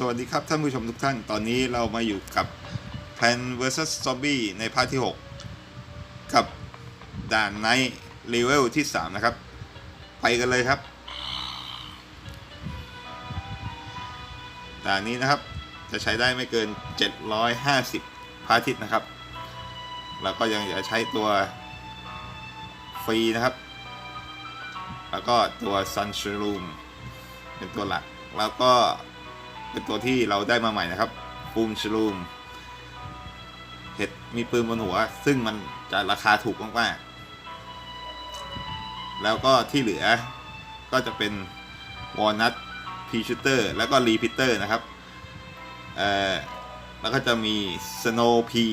สวัสดีครับท่านผู้ชมทุกท่าน ตอนนี้เรามาอยู่กับ Plan vs Zombie ในภาคที่ 6 กับด่านไนท์เลเวลที่ 3 นะครับ ไปกันเลยครับ ด่านนี้นะครับจะใช้ได้ไม่เกิน 750 พระอาทิตย์นะครับ แล้วก็ยังจะใช้ตัวฟรีนะครับ แล้วก็ตัว Sun Shroom เป็นตัวหลัก แล้วก็ เป็นตัวที่เราได้มาใหม่นะครับฟูมชลูมเห็ดมีปืนบนหัว ซึ่งมันจะราคาถูกมากๆ แล้วก็ที่เหลือก็จะเป็นวอลนัทพีชูเตอร์แล้วก็รีพิเตอร์นะครับ เอ่อ แล้วก็จะมีสโนพี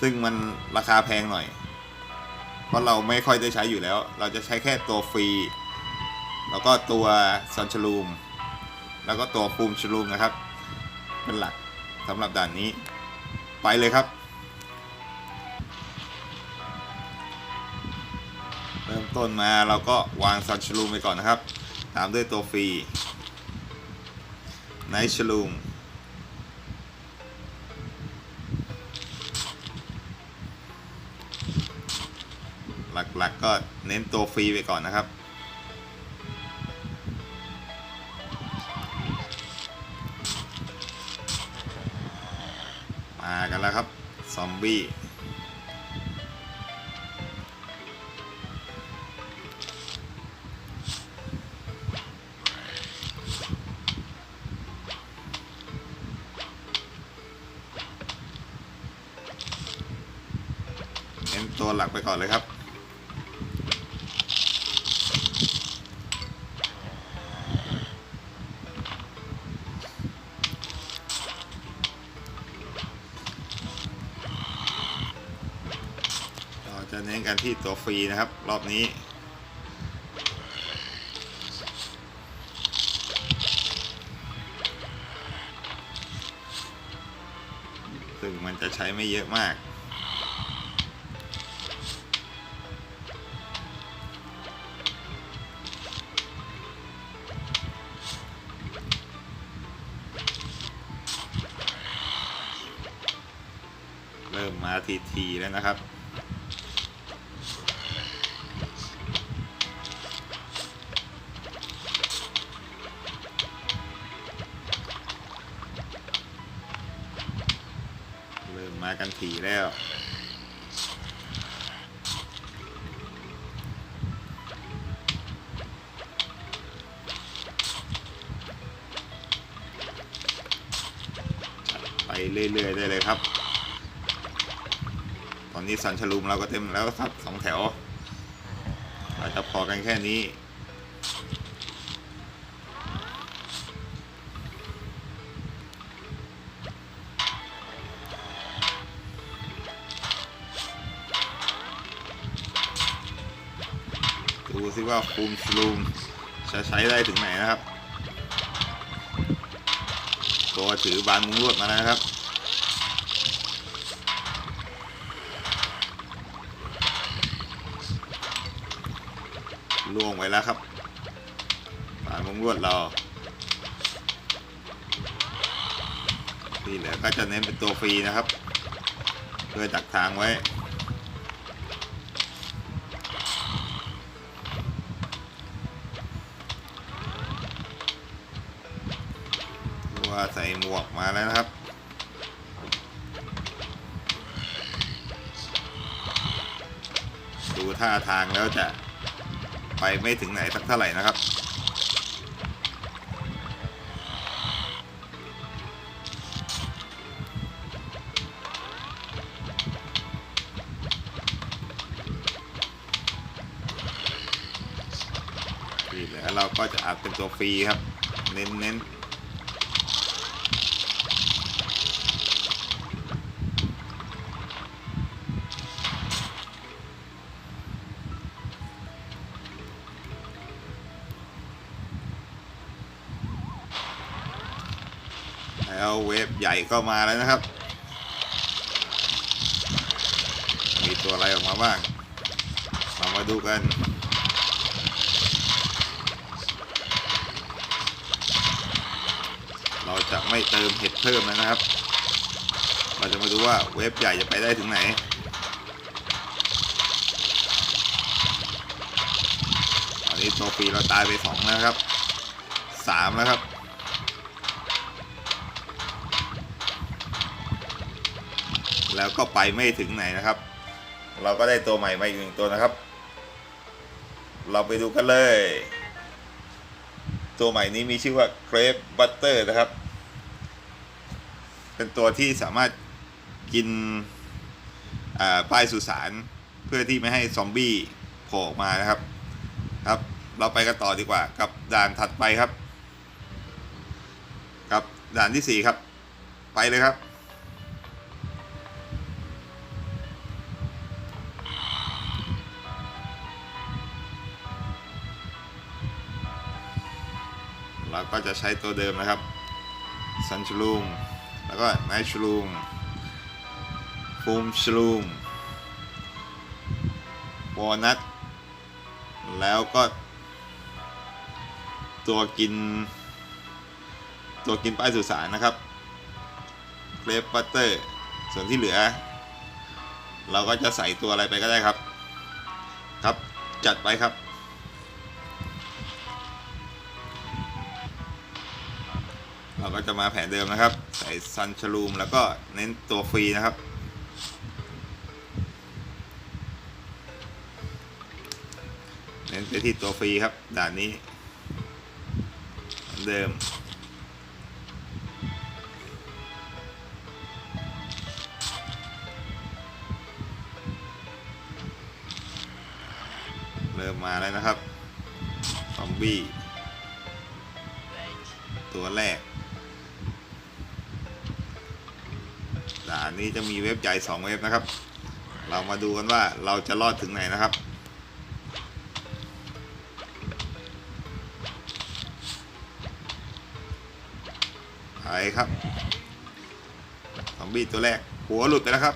ซึ่งมันราคาแพงหน่อย เพราะเราไม่ค่อยได้ใช้อยู่แล้ว เราจะใช้แค่ตัวฟรี แล้วก็ตัวซันชลูม แล้วก็ตัวฟูมชลูมนะครับ เป็นหลักสำหรับด่านนี้ ไปเลยครับ เริ่มต้นมาเราก็วางซันชลูมไปก่อนนะครับ ตามด้วยตัวฟรีไนชลูมหลักๆก็เน้นตัวฟรีไปก่อนนะครับ มากันแล้วครับ ซอมบี้เป็นตัวหลักไปก่อนเลยครับ ตัวฟรีนะครับ รอบนี้ ซึ่งมันจะใช้ไม่เยอะมากเริ่มมาทีๆแล้วนะครับากันถี่แล้วไปเรื่อยๆได้เลยครับ ตอนนี้สันชลุมเราก็เต็มแล้วครับสองแถว เราจะพอกันแค่นี้ ว่าฟูมสลูมจะใช้ได้ถึงไหนนะครับ ตัวถือบานมุงลวดมานะครับล่วงไว้แล้วครับบานมุงลวดเราที่เหลือก็จะเน้นเป็นตัวฟรีนะครับ เพื่อดักทางไว้ ตัวใส่หมวกมาแล้วนะครับ ดูท่าทางแล้วจะไปไม่ถึงไหนสักเท่าไหร่นะครับที่เหลือเราก็จะอัดเป็นตัวฟรีครับ เน้นเใหญ่ก็มาแล้วนะครับ มีตัวอะไรออกมาบ้าง เรามาดูกัน เราจะไม่เติมเห็ดเพิ่มแล้วนะครับ เราจะมาดูว่าเว็บใหญ่จะไปได้ถึงไหนตอนนี้ตัวฟรีเราตายไปสองแล้วครับสามแล้วครับ แล้วก็ไปไม่ถึงไหนนะครับ เราก็ได้ตัวใหม่มาอีกหนึ่งตัวนะครับ เราไปดูกันเลย ตัวใหม่นี้มีชื่อว่า Grape Butter นะครับ เป็นตัวที่สามารถกินป้ายสุสานเพื่อที่ไม่ให้ซอมบี้โผล่ออกมานะครับครับ เราไปกันต่อดีกว่ากับด่านถัดไปครับ กับด่านที่สี่ครับ ไปเลยครับ เราก็จะใช้ตัวเดิมนะครับซันชลูมแล้วก็ไนชลูมฟูมชลูมวอลนัทแล้วก็ ตัวกิน ตัวกินป้ายสุสานนะครับเครปบัตเตอร์ ส่วนที่เหลือ เราก็จะใส่ตัวอะไรไปก็ได้ครับ ครับจัดไปครับ ก็จะมาแผนเดิมนะครับ ใส่ซันชลูมแล้วก็เน้นตัวฟรีนะครับ เน้นไปที่ตัวฟรีครับด่านนี้เหมือนเดิมเริ่มมาแล้วนะครับ ซอมบี้ ตัวแรก นี้จะมีเว็บใหญ่2เว็บนะครับ เรามาดูกันว่าเราจะรอดถึงไหนนะครับ ไปครับซอมบี้ตัวแรก หัวหลุดไปแล้วครับ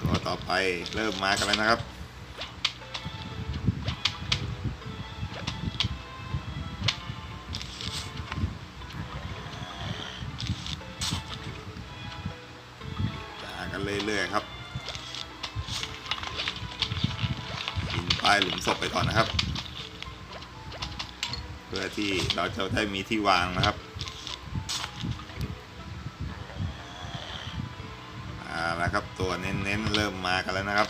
ตัวต่อไปเริ่มมากันแล้วนะครับ ก่อนนะครับ เพื่อที่เราจะได้มีที่วางนะครับเอาละครับตัวเน้นๆเริ่มมากันแล้วนะครับ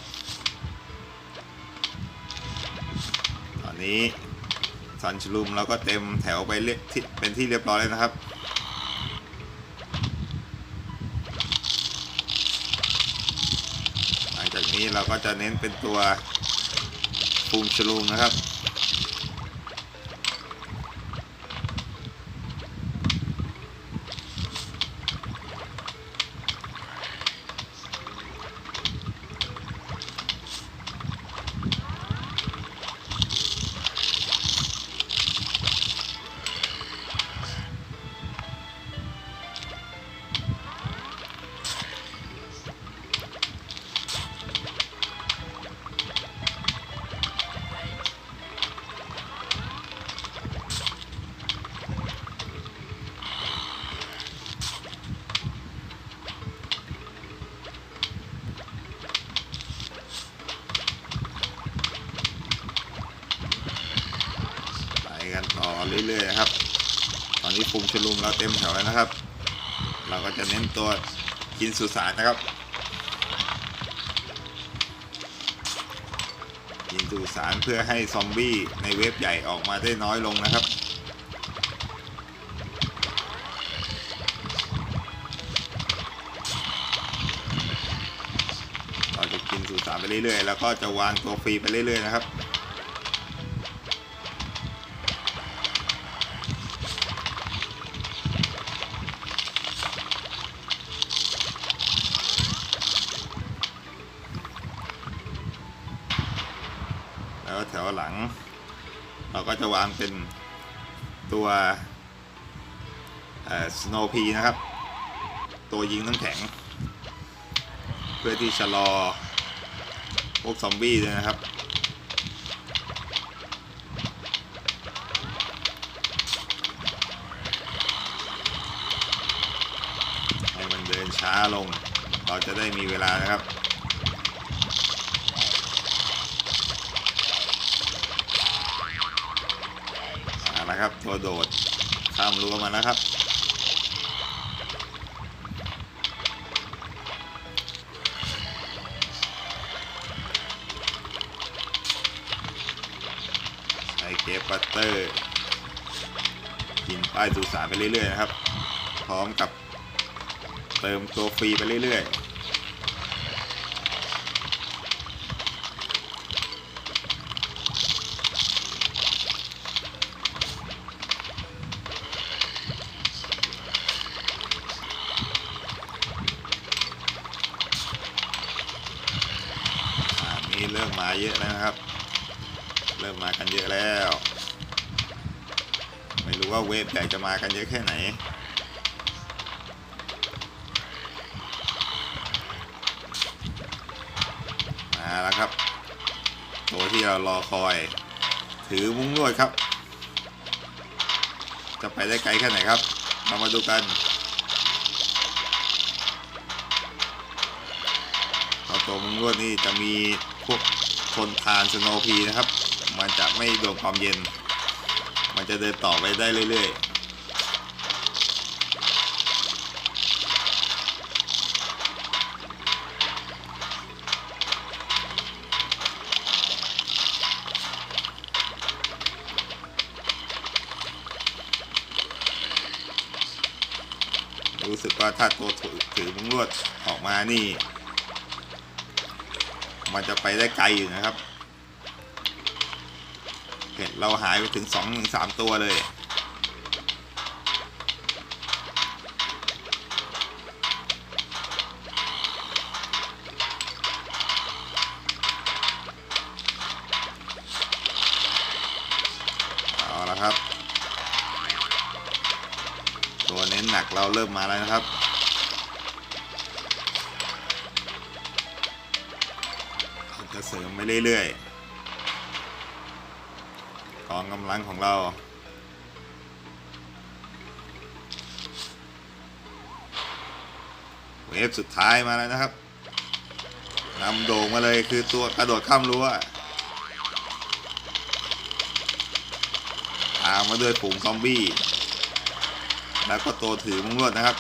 ตอนนี้ซันชลูมเราก็เต็มแถวไปเรียบเป็นที่เรียบร้อยแล้วนะครับหลังจากนี้เราก็จะเน้นเป็นตัวูมชลูมนะครับ อนนี้ฟูมชลูมเราเต็มแถวแล้วนะครับ เราก็จะเน้นตัวกินสุสานนะครับกินสุสานเพื่อให้ซอมบี้ในเว็บใหญ่ออกมาได้น้อยลงนะครับเราจะกินสุสานไปเรื่อยๆ แล้วก็จะวางตัวฟรีไปเรื่อยๆนะครับ ก็จะวางเป็นตัวสโนว์พีนะครับ ตัวยิงน้ำแข็ง เพื่อที่ชะลอพวกซอมบี้ด้วยนะครับ ให้มันเดินช้าลง เราจะได้มีเวลานะครับ เอาละครับ ตัวโดดข้ามรั้วมาแล้วครับ ใช้เกฟบัตเตอร์กินป้ายสุสานไปเรื่อยๆนะครับ พร้อมกับเติมตัวฟรีไปเรื่อยๆ นี้เริ่มมาเยอะแล้วนะครับ เริ่มมากันเยอะแล้ว ไม่รู้ว่าเวฟใหญ่จะมากันเยอะแค่ไหนมาแล้วครับตัวที่เรารอคอย ถือมุ้งลวดครับ จะไปได้ไกลแค่ไหนครับ เรามาดูกันเอาตัวมุ้งลวดนี่จะมี พวกทนทานสโนว์พีนะครับ มันจะไม่โดนความเย็น มันจะเดินต่อไปได้เรื่อยๆรู้สึกว่าถ้าตัวถือถือมุ้งลวดออกมานี่ มันจะไปได้ไกลอยู่นะครับเห็นเราหายไปถึงสองถึงสามตัวเลย เอาละครับ ตัวเน้นหนักเราเริ่มมาแล้วนะครับ จะเสริมไปเรื่อยๆกองกำลังของเราเวฟสุดท้ายมาแล้วนะครับนำโด่งมาเลยคือตัวกระโดดข้ามรั้วตามมาด้วยฝูงซอมบี้ แล้วก็ตัวถือมุ้งลวดนะครับ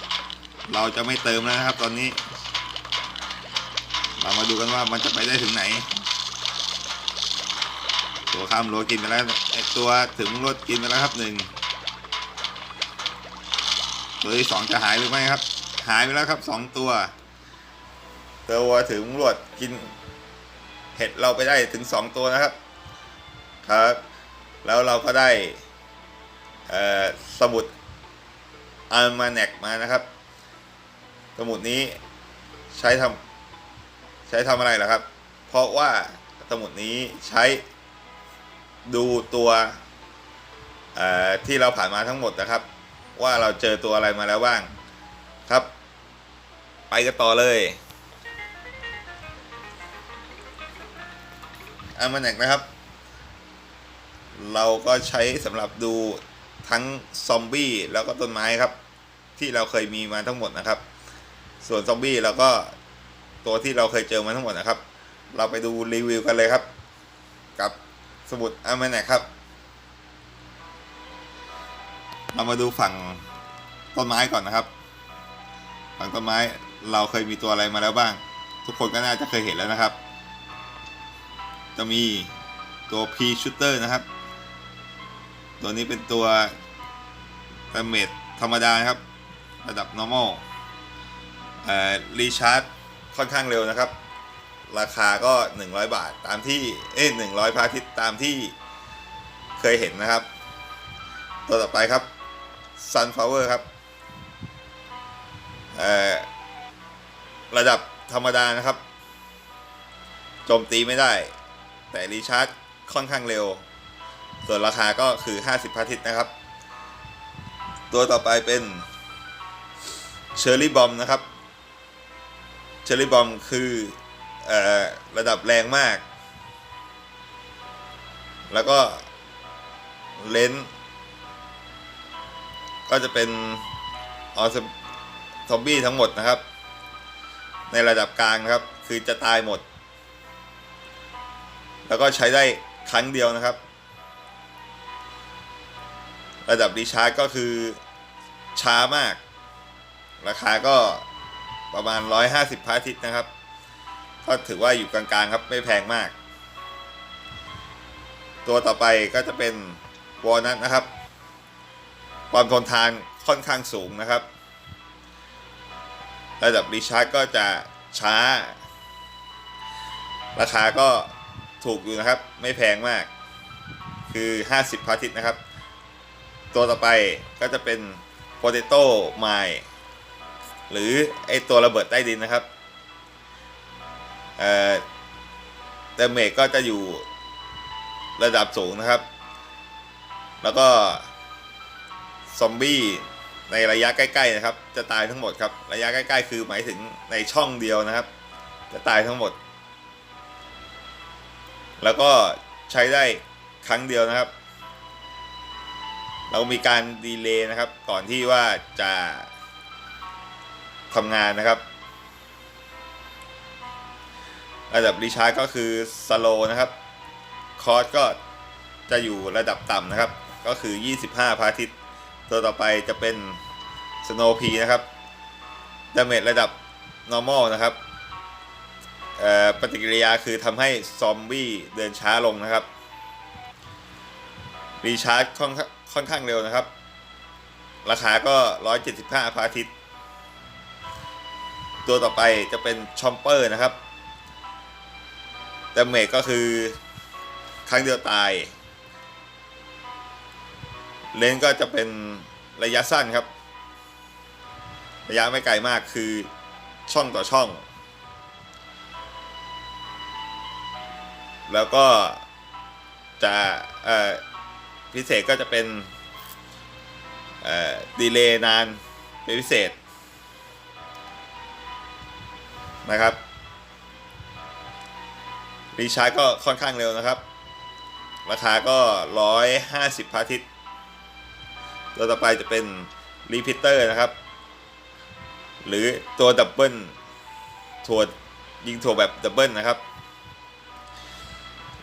เราจะไม่เติมแล้วนะครับตอนนี้ เรามาดูกันว่ามันจะไปได้ถึงไหน ตัวข้ามรั้วกินไปแล้วไอตัวถึงมุ้งลวดกินไปแล้วครับหนึ่งตัวที่สองจะหายหรือไม่ครับ หายไปแล้วครับสองตัวตัวถึงมุ้งลวดกินเห็ดเราไปได้ถึงสองตัวนะครับ ครับ แล้วเราก็ได้สมุดอัลมาแนกมานะครับ สมุดนี้ใช้ทำ ใช้ทำอะไรเหรอครับ เพราะว่าสมุดนี้ใช้ดูตัวที่เราผ่านมาทั้งหมดนะครับ ว่าเราเจอตัวอะไรมาแล้วบ้างครับ ไปกันต่อเลยอัลมาแนกนะครับ เราก็ใช้สำหรับดูทั้งซอมบี้แล้วก็ต้นไม้ครับ ที่เราเคยมีมาทั้งหมดนะครับ ส่วนซอมบี้เราก็ ตัวที่เราเคยเจอมาทั้งหมดนะครับ เราไปดูรีวิวกันเลยครับ กับสมุดอามาแนกครับ เรามาดูฝั่งต้นไม้ก่อนนะครับ ฝั่งต้นไม้เราเคยมีตัวอะไรมาแล้วบ้าง ทุกคนก็น่าจะเคยเห็นแล้วนะครับ จะมีตัว P shooter นะครับ ตัวนี้เป็นตัวดาเมจธรรมดาครับ ระดับ normal เอ่อรีชาร์จ ค่อนข้างเร็วนะครับ ราคาก็ 100 บาทตามที่เอ้ย100พระอาทิตตามที่เคยเห็นนะครับ ตัวต่อไปครับ sunflower ครับเอ่อระดับธรรมดานะครับโจมตีไม่ได้ แต่รีชาร์จค่อนข้างเร็ว ส่วนราคาก็คือ 50พาทิตนะครับ ตัวต่อไปเป็นเชอร์รี่บอมนะครับ เชอรี่บอมคืออระดับแรงมาก แล้วก็เลนส์ก็จะเป็นออสซอมบี้ทั้งหมดนะครับ ในระดับกลางนะครับ คือจะตายหมด แล้วก็ใช้ได้ครั้งเดียวนะครับ ระดับรีชาร์จก็คือช้ามาก ราคาก็ ประมาณ 150พระอาทิตย์นะครับ ก็ถือว่าอยู่กลางๆครับไม่แพงมาก ตัวต่อไปก็จะเป็นวอลนัทนะครับ ความทนทานค่อนข้างสูงนะครับ ระดับรีชาร์จก็จะช้า ราคาก็ถูกอยู่นะครับ ไม่แพงมาก คือ 50พาทิตนะครับ ตัวต่อไปก็จะเป็น Potato Mine หรือไอตัวระเบิดใต้ดินนะครับเอ่อเดเมจก็จะอยู่ระดับสูงนะครับ แล้วก็ ซอมบี้ในระยะใกล้ ๆ นะครับ จะตายทั้งหมดครับ ระยะใกล้ๆ คือหมายถึงในช่องเดียวนะครับ จะตายทั้งหมด แล้วก็ใช้ได้ครั้งเดียวนะครับ เรามีการดีเลย์นะครับ ก่อนที่ว่าจะ ทำงานนะครับ ระดับรีชาร์จก็คือสโลนะครับ คอร์สก็จะอยู่ระดับต่ำนะครับ ก็คือ 25 พาทิตย์ตัวต่อไปจะเป็น Snow P นะครับดาเมจระดับ normal นะครับปฏิกิริยาคือทำให้ซอมบี้เดินช้าลงนะครับ รีชาร์จค่อนข้างเร็วนะครับ ราคาก็ 175 พาทิตย์ ตัวต่อไปจะเป็นชอมเปอร์นะครับดาเมจก็คือครั้งเดียวตาย เลนก็จะเป็นระยะสั้นครับ ระยะไม่ไกลมากคือช่องต่อช่อง แล้วก็จะพิเศษก็จะเป็นดีเลย์นานเป็นพิเศษ นะครับรีชาร์จก็ค่อนข้างเร็วนะครับ ราคาก็ 150พระอาทิตย์ตัวต่อไปจะเป็นรีพิเตอร์นะครับ หรือตัวดับเบิลถั่วยิงถั่วแบบดับเบิลนะครับ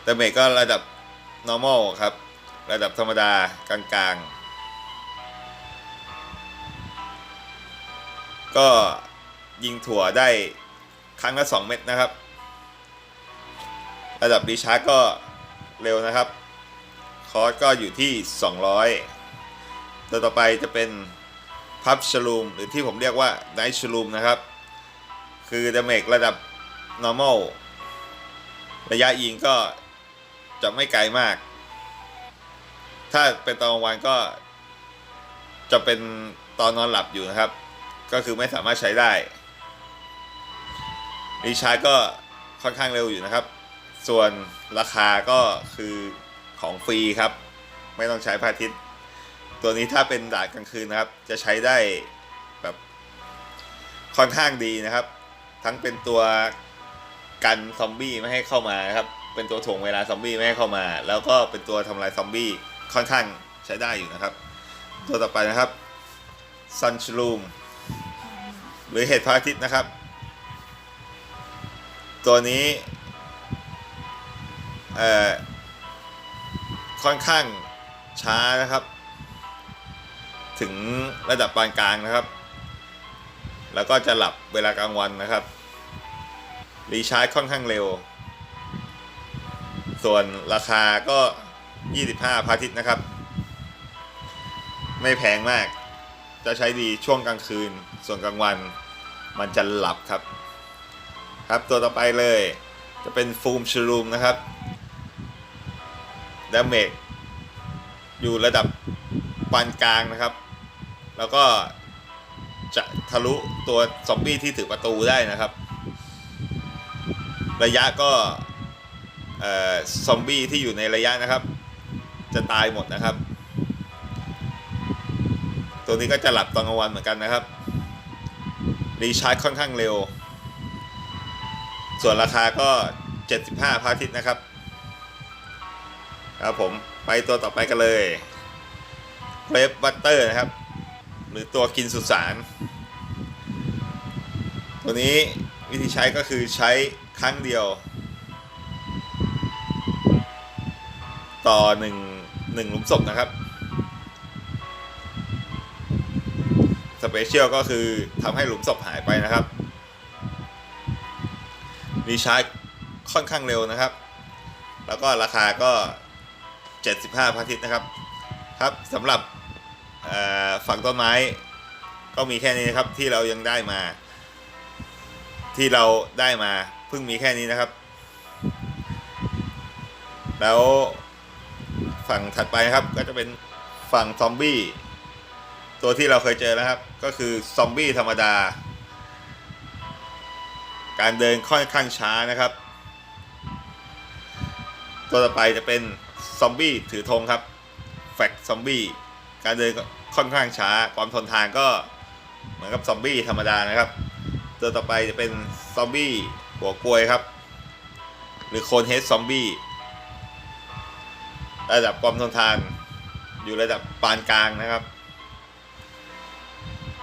ดาเมจก็ระดับ normal ครับ ระดับธรรมดากลางๆ ก็ยิงถั่วได้ รั้งละ 2 เม็ดนะครับ ระดับรีชาร์จก็เร็วนะครับ คอร์สก็อยู่ที่ 200 ตัวต่อไปจะเป็นพับชลูมหรือที่ผมเรียกว่าไนชลูมนะครับ คือดาเมจระดับ normal ระยะยิงก็จะไม่ไกลมาก ถ้าเป็นตอนกลางวันก็จะเป็นตอนนอนหลับอยู่นะครับ ก็คือไม่สามารถใช้ได้ รีชาร์จก็ค่อนข้างเร็วอยู่นะครับ ส่วนราคาก็คือของฟรีครับ ไม่ต้องใช้พระอาทิตย์ ตัวนี้ถ้าเป็นด่านกลางคืนนะครับ จะใช้ได้แบบค่อนข้างดีนะครับ ทั้งเป็นตัวกันซอมบี้ไม่ให้เข้ามาครับ เป็นตัวถ่วงเวลาซอมบี้ไม่ให้เข้ามา แล้วก็เป็นตัวทำลายซอมบี้ค่อนข้างใช้ได้อยู่นะครับ ตัวต่อไปนะครับซันชลูมหรือเห็ดพระอาทิตย์นะครับ ตัวนี้เอ่อค่อนข้างช้านะครับ ถึงระดับปานกลางนะครับ แล้วก็จะหลับเวลากลางวันนะครับ รีชาร์จค่อนข้างเร็ว ส่วนราคาก็ 25พระอาทิตย์นะครับ ไม่แพงมาก จะใช้ดีช่วงกลางคืน ส่วนกลางวันมันจะหลับครับ ครับตัวต่อไปเลย จะเป็นฟูมชลูมนะครับดาเมจอยู่ระดับปานกลางนะครับ แล้วก็จะทะลุตัวซอมบี้ที่ถือประตูได้นะครับ ระยะก็ซอมบี้ที่อยู่ในระยะนะครับ จะตายหมดนะครับ ตัวนี้ก็จะหลับตอนกลางวันเหมือนกันนะครับรีชาร์จค่อนข้างเร็ว ส่วนราคาก็ 75พระอาทิตย์นะครับ ครับผมไปตัวต่อไปกันเลยเ r ร p บัตเตอร์นะครับ หรือตัวกินสุสานตัวนี้วิธีใช้ก็คือใช้ครั้งเดียว ต่อหนึ่งหนึ่งหลุมศพนะครับสเปเชียลก็คือทำให้หลุมศพหายไปนะครับ รีชาร์จค่อนข้างเร็วนะครับ แล้วก็ราคาก็ 75พระอาทิตย์นะครับ ครับสำหรับฝั่งต้นไม้ก็มีแค่นี้นะครับที่เรายังได้มา ที่เราได้มาเพิ่งมีแค่นี้นะครับ แล้วฝั่งถัดไปครับก็จะเป็นฝั่งซอมบี้ตัวที่เราเคยเจอนะครับ ก็คือซอมบี้ธรรมดา การเดินค่อนข้างช้านะครับ ตัวต่อไปจะเป็นซอมบี้ถือธงครับ แฟกซอมบี้การเดินค่อนข้างช้า ความทนทานก็เหมือนกับซอมบี้ธรรมดานะครับ ตัวต่อไปจะเป็นซอมบี้หัวกลวยครับ หรือโคนเฮดซอมบี้ระดับความทนทานอยู่ระดับปานกลางนะครับ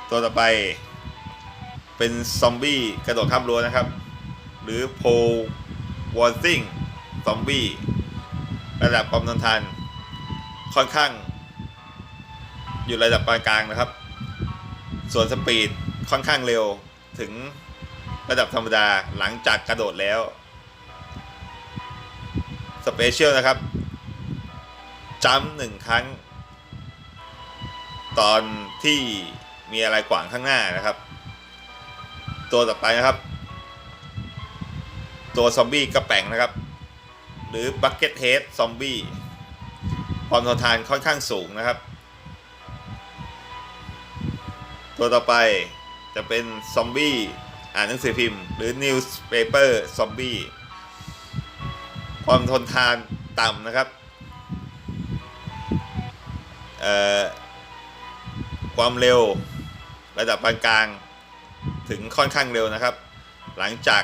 ตัวต่อไป เป็นซอมบี้กระโดดข้ามรั้วนะครับ หรือโพวอลซิงซอมบี้ระดับความทนทานค่อนข้าง อยู่ระดับปานกลางนะครับ ส่วนสปีดค่อนข้างเร็วถึงระดับธรรมดาหลังจากกระโดดแล้วสเปเชียลนะครับจัมหนึ่งครั้ง ตอนที่มีอะไรขวางข้างหน้านะครับ ตัวต่อไปนะครับ ตัวซอมบี้กระแป่งนะครับ หรือบักเก็ตเฮดซอมบี้ความทนทานค่อนข้างสูงนะครับ ตัวต่อไปจะเป็นซอมบี้อ่านหนังสือพิมพ์ หรือ newspaper ซอมบี้ความทนทานต่ำนะครับเอ่อความเร็วระดับปานกลาง ถึงค่อนข้างเร็วนะครับ หลังจาก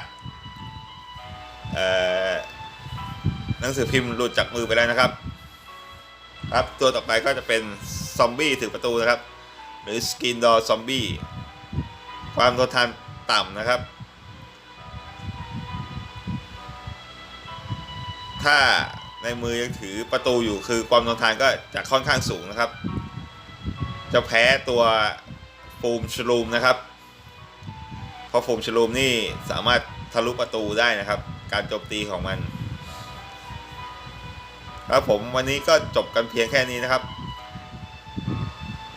หนังสือพิมพ์หลุดจากมือไปแล้วนะครับ ครับตัวต่อไปก็จะเป็นซอมบี้ถือประตูนะครับ หรือสกินดอร์ซอมบี้ความทนทานต่ำนะครับ ถ้าในมือยังถือประตูอยู่คือความทนทานก็จะค่อนข้างสูงนะครับ จะแพ้ตัวฟูมชลูมนะครับ เพราะฟูมชลูมนี่สามารถทะลุประตูได้นะครับ การโจมตีของมัน ครับผมวันนี้ก็จบกันเพียงแค่นี้นะครับ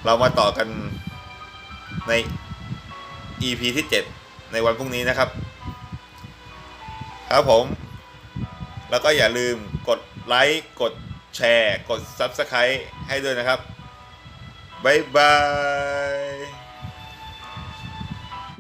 เรามาต่อกันใน EP ที่ 7 ในวันพรุ่งนี้นะครับ ครับผม แล้วก็อย่าลืมกดไลค์กดแชร์ กด Subscribe ให้ด้วยนะครับ บ๊ายบาย